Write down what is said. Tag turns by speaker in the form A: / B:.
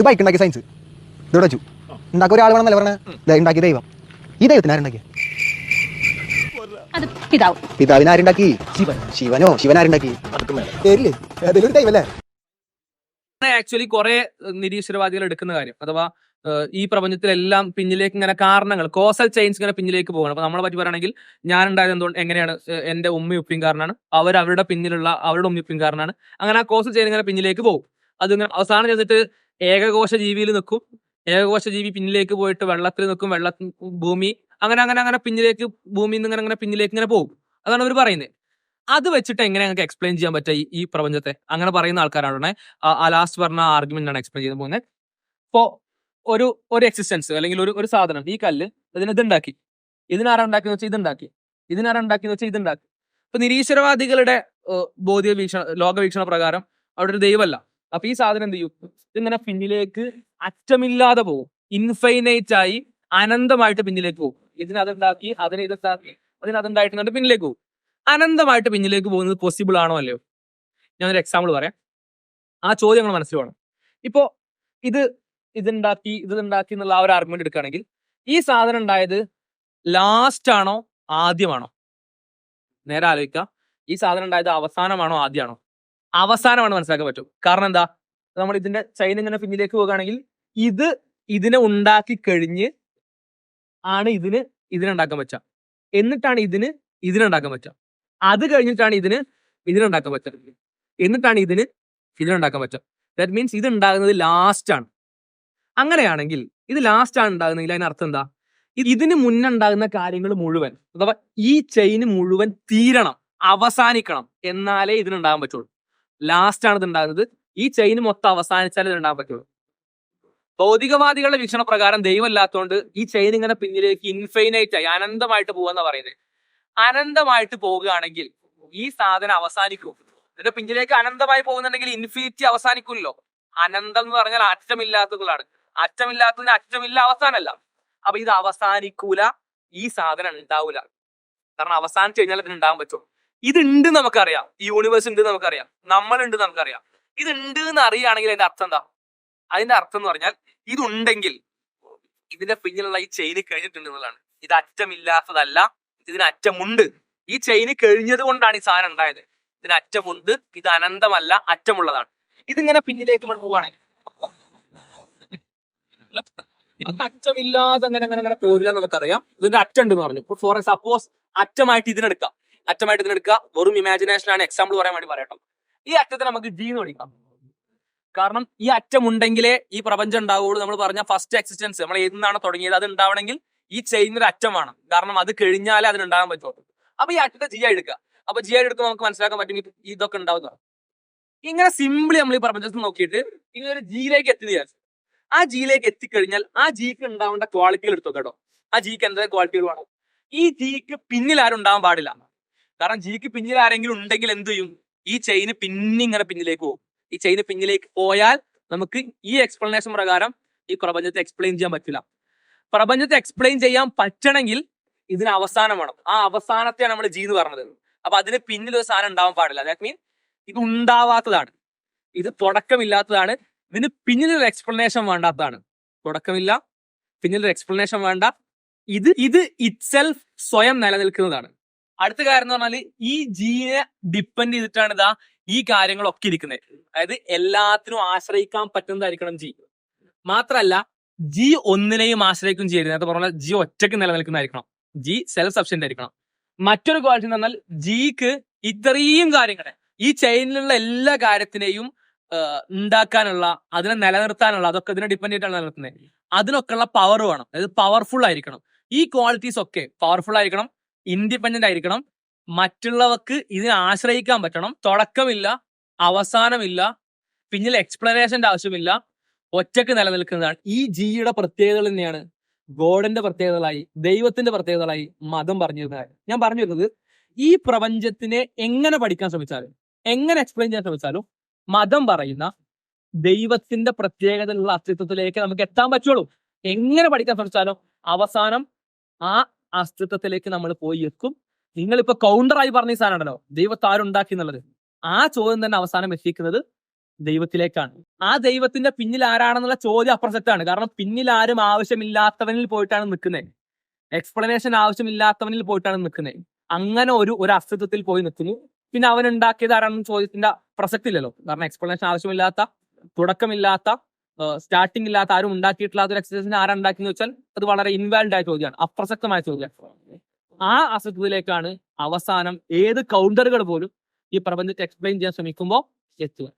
A: ഇത് ബൈക്ക് ഉണ്ടാക്കിയ സയൻസ് ഇതോടെ വെച്ചു. ഉണ്ടാക്കിയ ഒരാൾ വേണമെന്നല്ല പറഞ്ഞത് ഉണ്ടാക്കിയ ദൈവം. ഈ ദൈവത്തിന് ആരുണ്ടാക്കി
B: അത് പിതാവ്.
A: പിതാവിന് ആരുണ്ടാക്കി ശിവനോ? ശിവൻ ആരുണ്ടാക്കി പേരില്ലേ ഏതെങ്കിലും ഒരു ദൈവല്ലേ
C: ആക്ച്വലി കുറെ നിരീശ്വരവാദികൾ എടുക്കുന്ന കാര്യം. അഥവാ ഈ പ്രപഞ്ചത്തിലെല്ലാം പിന്നിലേക്ക് ഇങ്ങനെ കാരണങ്ങൾ കോസൽ ചെയിൻസ് ഇങ്ങനെ പിന്നിലേക്ക് പോകണം. അപ്പൊ നമ്മളെ പറ്റി പറയുകയാണെങ്കിൽ ഞാൻ ഉണ്ടായത് എന്തുകൊണ്ട് എങ്ങനെയാണ് എന്റെ ഉമ്മയും ഉപ്പയും കാരണമാണ് അവർ അവരുടെ പിന്നിലുള്ള അവരുടെ ഉമ്മയും ഉപ്പയും കാരണമാണ് അങ്ങനെ ആ കോസൽ ചെയിൻ ഇങ്ങനെ പിന്നിലേക്ക് പോകും. അതിങ്ങനെ അവസാനം ചെന്നിട്ട് ഏകകോശ ജീവിയിൽ നിൽക്കും. ഏകകോശ ജീവി പിന്നിലേക്ക് പോയിട്ട് വെള്ളത്തിൽ നിൽക്കും. വെള്ള ഭൂമി അങ്ങനെ അങ്ങനെ അങ്ങനെ പിന്നിലേക്ക് ഭൂമിയിൽ നിന്ന് ഇങ്ങനെ അങ്ങനെ പിന്നിലേക്ക് ഇങ്ങനെ പോകും. അതാണ് അവർ പറയുന്നത്. അത് വെച്ചിട്ട് എങ്ങനെ ഞങ്ങൾക്ക് എക്സ്പ്ലെയിൻ ചെയ്യാൻ പറ്റുക ഈ പ്രപഞ്ചത്തെ? അങ്ങനെ പറയുന്ന ആൾക്കാരാണ്. ആ- ലാസ്റ്റ് പറഞ്ഞ ആർഗ്യുമെന്റ് ആണ് എക്സ്പ്ലെയിൻ ചെയ്ത് പോകുന്നത്. ഇപ്പോ ഒരു ഒരു എക്സിസ്റ്റൻസ് അല്ലെങ്കിൽ ഒരു ഒരു സാധനം ഈ കല്ല് ഇതിന് ഇതുണ്ടാക്കി ഇതിനാരാ ഉണ്ടാക്കിയെന്ന് വെച്ചാൽ ഇതുണ്ടാക്കി ഇതിനാരാ ഉണ്ടാക്കിയെന്ന് വെച്ചാൽ ഇതുണ്ടാക്കി ഇപ്പൊ നിരീശ്വരവാദികളുടെ ബോധ്യ വീക്ഷണ ലോകവീക്ഷണ പ്രകാരം അവിടെ ഒരു ദൈവമല്ല. അപ്പൊ ഈ സാധനം എന്ത് ചെയ്യും? ഇതിങ്ങനെ പിന്നിലേക്ക് അറ്റമില്ലാതെ പോകും. ഇൻഫൈനൈറ്റ് ആയി അനന്തമായിട്ട് പിന്നിലേക്ക് പോകും. ഇതിനതുണ്ടാക്കി അതിനെ ഇതുണ്ടാക്കി അതിനതുണ്ടായിട്ട് പിന്നിലേക്ക് പോകും. അനന്തമായിട്ട് പിന്നിലേക്ക് പോകുന്നത് പോസിബിൾ ആണോ അല്ലയോ? ഞാനൊരു എക്സാമ്പിൾ പറയാം. ആ ചോദ്യം നമ്മൾ മനസ്സിൽ വേണം. ഇത് ഇതുണ്ടാക്കി ഇതുണ്ടാക്കി എന്നുള്ള ആ ഒരു ആർഗ്യുമെന്റ് എടുക്കുകയാണെങ്കിൽ ഈ സാധനം ഉണ്ടായത് ലാസ്റ്റ് ആണോ ആദ്യമാണോ? നേരെ ആലോചിക്കുക. ഈ സാധനം ഉണ്ടായത് അവസാനമാണോ ആദ്യമാണോ? അവസാനമാണ് മനസ്സിലാക്കാൻ പറ്റും. കാരണം എന്താ? നമ്മൾ ഇതിന്റെ ചൈന ഇങ്ങനെ പിന്നിലേക്ക് പോകുകയാണെങ്കിൽ ഇത് ഇതിനെ ഉണ്ടാക്കി കഴിഞ്ഞ് ആണ് ഇതിന് ഇതിനുണ്ടാക്കാൻ പറ്റുക. എന്നിട്ടാണ് ഇതിന് ഇതിനുണ്ടാക്കാൻ പറ്റുക. അത് കഴിഞ്ഞിട്ടാണ് ഇതിന് ഇതിനുണ്ടാക്കാൻ പറ്റുക. എന്നിട്ടാണ് ഇതിന് ഇതിനുണ്ടാക്കാൻ പറ്റുക. ദാറ്റ് മീൻസ് ഇത് ഉണ്ടാകുന്നത് ലാസ്റ്റ് ആണ്. അങ്ങനെയാണെങ്കിൽ ഇത് ലാസ്റ്റ് ആണ് ഉണ്ടാകുന്നതെങ്കിൽ അതിനർത്ഥം എന്താ? ഇത് ഇതിന് മുന്നുണ്ടാകുന്ന കാര്യങ്ങൾ മുഴുവൻ അഥവാ ഈ ചെയിന് മുഴുവൻ തീരണം അവസാനിക്കണം എന്നാലേ ഇതിനുണ്ടാകാൻ പറ്റുള്ളൂ. ലാസ്റ്റ് ആണ് ഇത് ഉണ്ടാകുന്നത് ഈ ചെയിൻ മൊത്തം അവസാനിച്ചാലേ ഉണ്ടാകാൻ പറ്റുള്ളൂ ഭൗതികവാദികളുടെ വീക്ഷണ പ്രകാരം ദൈവമല്ലാത്തതുകൊണ്ട് ഈ ചെയിൻ ഇങ്ങനെ പിന്നിലേക്ക് ഇൻഫൈനൈറ്റ് ആയി അനന്തമായിട്ട് പോകുന്ന പറയുന്നത് അനന്തമായിട്ട് പോവുകയാണെങ്കിൽ ഈ സാധനം അവസാനിക്കും. ഇതിന്റെ പിന്നിലേക്ക് അനന്തമായി പോകുന്നുണ്ടെങ്കിൽ ഇൻഫിനിറ്റി അവസാനിക്കുമല്ലോ. അനന്തം എന്ന് പറഞ്ഞാൽ അറ്റമില്ലാത്തതാണ് അറ്റമില്ലാത്തതിന് അറ്റമില്ല അവസാനമല്ല അപ്പൊ ഇത് അവസാനിക്കൂല ഈ സാധനം ഉണ്ടാവൂല കാരണം അവസാനിച്ചു കഴിഞ്ഞാൽ ഇതിന് ഉണ്ടാകാൻ പറ്റും. ഇതുണ്ട് നമുക്കറിയാം. യൂണിവേഴ്സ് ഉണ്ട് നമുക്കറിയാം. നമ്മളുണ്ട് നമുക്കറിയാം. ഇതുണ്ട് എന്ന് അറിയുകയാണെങ്കിൽ അതിന്റെ അർത്ഥം എന്താ? അതിന്റെ അർത്ഥം എന്ന് പറഞ്ഞാൽ ഇതുണ്ടെങ്കിൽ ഇതിന്റെ പിന്നിലുള്ള ഈ ചെയിന് കഴിഞ്ഞിട്ടുണ്ട് എന്നുള്ളതാണ്. ഇത് അറ്റമില്ലാത്തതല്ല ഇതിന് അറ്റമുണ്ട്. ഈ ചെയിന് കഴിഞ്ഞത് കൊണ്ടാണ് ഈ സാധനം ഉണ്ടായത്. ഇതിന് അറ്റമുണ്ട് ഇത് അനന്തമല്ല അറ്റമുള്ളതാണ്. ഇതിങ്ങനെ പിന്നിലേക്ക് പോവുകയാണെങ്കിൽ അറ്റമില്ലാതെ അങ്ങനെ അങ്ങനെ അങ്ങനെ പോരില്ല നമുക്കറിയാം. ഇതിന്റെ അറ്റം ഉണ്ട് എന്ന് പറഞ്ഞു ഫോർ സപ്പോസ് അറ്റമായിട്ട് ഇതിനെടുക്കാം അറ്റമായിട്ട് ഇതിനെടുക്കുക വെറും ഇമാജിനേഷൻ ആണ്. എക്സാമ്പിൾ പറയാൻ വേണ്ടി പറയട്ടോ. ഈ അറ്റത്തെ നമുക്ക് ജി എന്ന് വിളിക്കാം. കാരണം ഈ അറ്റം ഉണ്ടെങ്കിലേ ഈ പ്രപഞ്ചം ഉണ്ടാവുള്ളൂ നമ്മൾ പറഞ്ഞ ഫസ്റ്റ് എക്സിസ്റ്റൻസ് നമ്മൾ എന്താണ് തുടങ്ങിയത്? അത് ഉണ്ടാവണമെങ്കിൽ ഈ ചെയ്യുന്നൊരു അറ്റം വേണം. കാരണം അത് കഴിഞ്ഞാലേ അതിന് ഉണ്ടാകാൻ പറ്റുള്ളൂ. അപ്പൊ ഈ അറ്റത്തെ ജി ആയി എടുക്കുക. അപ്പൊ ജി ആയി എടുക്കുമ്പോൾ നമുക്ക് മനസ്സിലാക്കാൻ പറ്റും ഇതൊക്കെ ഉണ്ടാവുക ഇങ്ങനെ സിമ്പിളി നമ്മൾ ഈ പ്രപഞ്ചത്തിൽ നോക്കിയിട്ട് ഇങ്ങനെ ഒരു ജിയിലേക്ക് എത്തി വിചാരിച്ചു. ആ ജിയിലേക്ക് എത്തിക്കഴിഞ്ഞാൽ ആ ജിക്ക് ഉണ്ടാവേണ്ട ക്വാളിറ്റികൾ എടുത്തു കേട്ടോ. ആ ജിക്ക് എന്തൊക്കെ ക്വാളിറ്റികൾ വേണം? ഈ ജിക്ക് പിന്നിൽ ആരും ഉണ്ടാവാൻ പാടില്ല. കാരണം ജിക്ക് പിന്നിൽ ആരെങ്കിലും ഉണ്ടെങ്കിൽ എന്ത് ചെയ്യും? ഈ ചെയിന് പിന്നിങ്ങനെ പിന്നിലേക്ക് പോകും. ഈ ചെയിന് പിന്നിലേക്ക് പോയാൽ നമുക്ക് ഈ എക്സ്പ്ലനേഷൻ പ്രകാരം ഈ പ്രപഞ്ചത്തെ എക്സ്പ്ലെയിൻ ചെയ്യാൻ പറ്റില്ല. പ്രപഞ്ചത്തെ എക്സ്പ്ലെയിൻ ചെയ്യാൻ പറ്റണമെങ്കിൽ ഇതിന് അവസാനം വേണം. ആ അവസാനത്തെയാണ് നമ്മൾ ജി എന്ന് പറഞ്ഞത്. അപ്പൊ അതിന് പിന്നിൽ ഒരു സാധനം ഉണ്ടാവാൻ പാടില്ല. ദാറ്റ് മീൻ ഇത് ഉണ്ടാവാത്തതാണ്. ഇത് തുടക്കമില്ലാത്തതാണ്. ഇതിന് പിന്നിലൊരു എക്സ്പ്ലനേഷൻ വേണ്ടാത്തതാണ്. തുടക്കമില്ല. പിന്നിലൊരു എക്സ്പ്ലനേഷൻ വേണ്ട. ഇത് ഇത് ഇറ്റ്സെൽഫ് സ്വയം നിലനിൽക്കുന്നതാണ്. അടുത്ത കാര്യം എന്ന് പറഞ്ഞാൽ ഈ ജീനെ ഡിപ്പെൻഡ് ചെയ്തിട്ടാണ് ഇതാ ഈ കാര്യങ്ങളൊക്കെ ഇരിക്കുന്നത് അതായത് എല്ലാത്തിനും ആശ്രയിക്കാൻ പറ്റുന്നതായിരിക്കണം ജി. മാത്രല്ല ജി ഒന്നിനെയും ആശ്രയിക്കും ചെയ്യരുത്. നേരത്തെ പറഞ്ഞാൽ ജി ഒറ്റയ്ക്ക് നിലനിൽക്കുന്നതായിരിക്കണം. ജി സെൽഫ് സഫിഷ്യന്റ് ആയിരിക്കണം. മറ്റൊരു ക്വാളിറ്റി എന്ന് പറഞ്ഞാൽ ജിക്ക് ഇത്രയും കാര്യങ്ങളെ ഈ ചൈനിലുള്ള എല്ലാ കാര്യത്തിനെയും ഉണ്ടാക്കാനുള്ള അതിനെ നിലനിർത്താനുള്ള അതൊക്കെ ഇതിനെ ഡിപ്പെൻഡ് ചെയ്തിട്ടാണ് നിലനിർത്തുന്നത് അതിനൊക്കെയുള്ള പവർ വേണം. അതായത് പവർഫുൾ ആയിരിക്കണം. ഈ ക്വാളിറ്റീസ് ഒക്കെ പവർഫുൾ ആയിരിക്കണം. ഇൻഡിപെൻഡന്റ് ആയിരിക്കണം. മറ്റുള്ളവർക്ക് ഇതിനെ ആശ്രയിക്കാൻ പറ്റണം. തുടക്കമില്ല അവസാനമില്ല പിന്നിൽ എക്സ്പ്ലനേഷന്റെ ആവശ്യമില്ല. ഒറ്റയ്ക്ക് നിലനിൽക്കുന്നതാണ്. ഈ ജിയുടെ പ്രത്യേകതകൾ തന്നെയാണ് ഗോഡിന്റെ പ്രത്യേകതകളായി ദൈവത്തിന്റെ പ്രത്യേകതകളായി മതം പറഞ്ഞു തരുന്ന കാര്യം ഞാൻ പറഞ്ഞു വരുന്നത് ഈ പ്രപഞ്ചത്തിനെ എങ്ങനെ പഠിക്കാൻ ശ്രമിച്ചാലും എങ്ങനെ എക്സ്പ്ലെയിൻ ചെയ്യാൻ ശ്രമിച്ചാലും മതം പറയുന്ന ദൈവത്തിന്റെ പ്രത്യേകതയുള്ള അസ്തിത്വത്തിലേക്ക് നമുക്ക് എത്താൻ പറ്റുള്ളൂ. എങ്ങനെ പഠിക്കാൻ ശ്രമിച്ചാലും അവസാനം ആ അസ്തിത്വത്തിലേക്ക് നമ്മൾ പോയി എത്തും. നിങ്ങളിപ്പോ കൗണ്ടറായി പറഞ്ഞ സാധനമാണല്ലോ ദൈവത്തെ ആരുണ്ടാക്കി എന്നുള്ളത്. ആ ചോദ്യം തന്നെ അവസാനം എത്തിക്കുന്നത് ദൈവത്തിലേക്കാണ്. ആ ദൈവത്തിന്റെ പിന്നിൽ ആരാണെന്നുള്ള ചോദ്യം അപ്രസക്താണ് കാരണം പിന്നിൽ ആരും ആവശ്യമില്ലാത്തവനിൽ പോയിട്ടാണ് നിൽക്കുന്നത് എക്സ്പ്ലനേഷൻ ആവശ്യമില്ലാത്തവനിൽ പോയിട്ടാണ് നിൽക്കുന്നത് അങ്ങനെ ഒരു ഒരു അസ്തിത്വത്തിൽ പോയി നിൽക്കുന്നു പിന്നെ അവൻ ഉണ്ടാക്കിയത് ആരാണെന്ന് ചോദ്യത്തിന്റെ പ്രസക്തി ഇല്ലല്ലോ കാരണം എക്സ്പ്ലനേഷൻ ആവശ്യമില്ലാത്ത തുടക്കമില്ലാത്ത സ്റ്റാർട്ടിംഗ് ഇല്ലാത്ത ആരും ഉണ്ടാക്കിയിട്ടില്ലാത്ത ഒരു എക്സസൈസിനെ ആരാ ഉണ്ടാക്കിയെന്ന് വെച്ചാൽ അത് വളരെ ഇൻവാലിഡ് ആയ ചോദ്യമാണ് അപ്രസക്തമായ ചോദ്യമാണ്. ആ അസക്തിയിലേക്കാണ് അവസാനം ഏത് കൗണ്ടറുകൾ പോലും ഈ പ്രപഞ്ചത്തെ എക്സ്പ്ലെയിൻ ചെയ്യാൻ ശ്രമിക്കുമ്പോൾ എത്തുക.